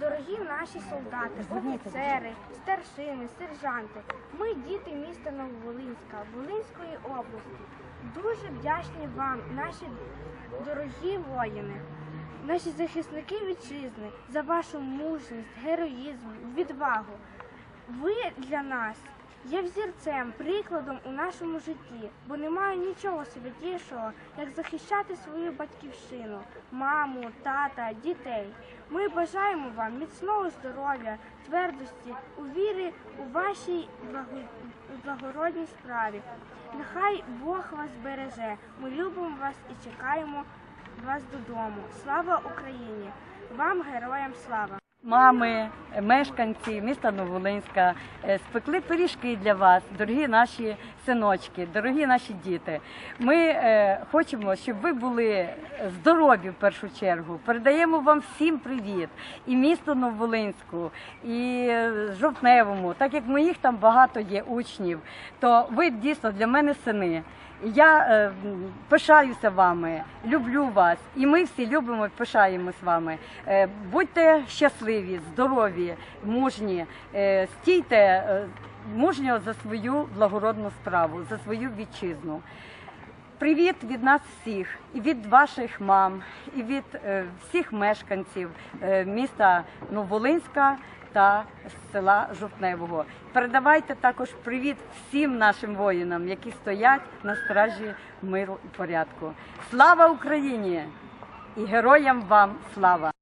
Дорогі наші солдати, офіцери, старшини, сержанти, ми діти міста Нововолинська, Волинської області. Дуже вдячні вам, наші дорогі воїни, наші захисники вітчизни, за вашу мужність, героїзм, відвагу. Ви для нас є взірцем, прикладом у нашому житті, бо немає нічого святішого, як захищати свою батьківщину, маму, тата, дітей. Ми бажаємо вам міцного здоров'я, твердості, у вірі у вашій благородній справі. Нехай Бог вас береже. Ми любимо вас і чекаємо вас додому. Слава Україні! Вам, героям слава! Мами, мешканці міста Новолинська е, спекли пиріжки для вас, дорогі наші синочки, дорогі наші діти. Ми е, хочемо, щоб ви були здорові в першу чергу. Передаємо вам всім привіт і місту Новолинську, і е, Жовтневому, так як моїх там багато є учнів, то ви дійсно для мене сини. Я е, пишаюся вами, люблю вас, і ми всі любимо і пишаємось вами. Е, будьте щасливі, здорові, мужні, е, стійте е, мужньо за свою благородну справу, за свою вітчизну. Привіт від нас всіх, і від ваших мам, і від е, всіх мешканців е, міста Новолинська та села Жовтневого. Передавайте також привіт всім нашим воїнам, які стоять на стражі миру і порядку. Слава Україні! І героям вам слава!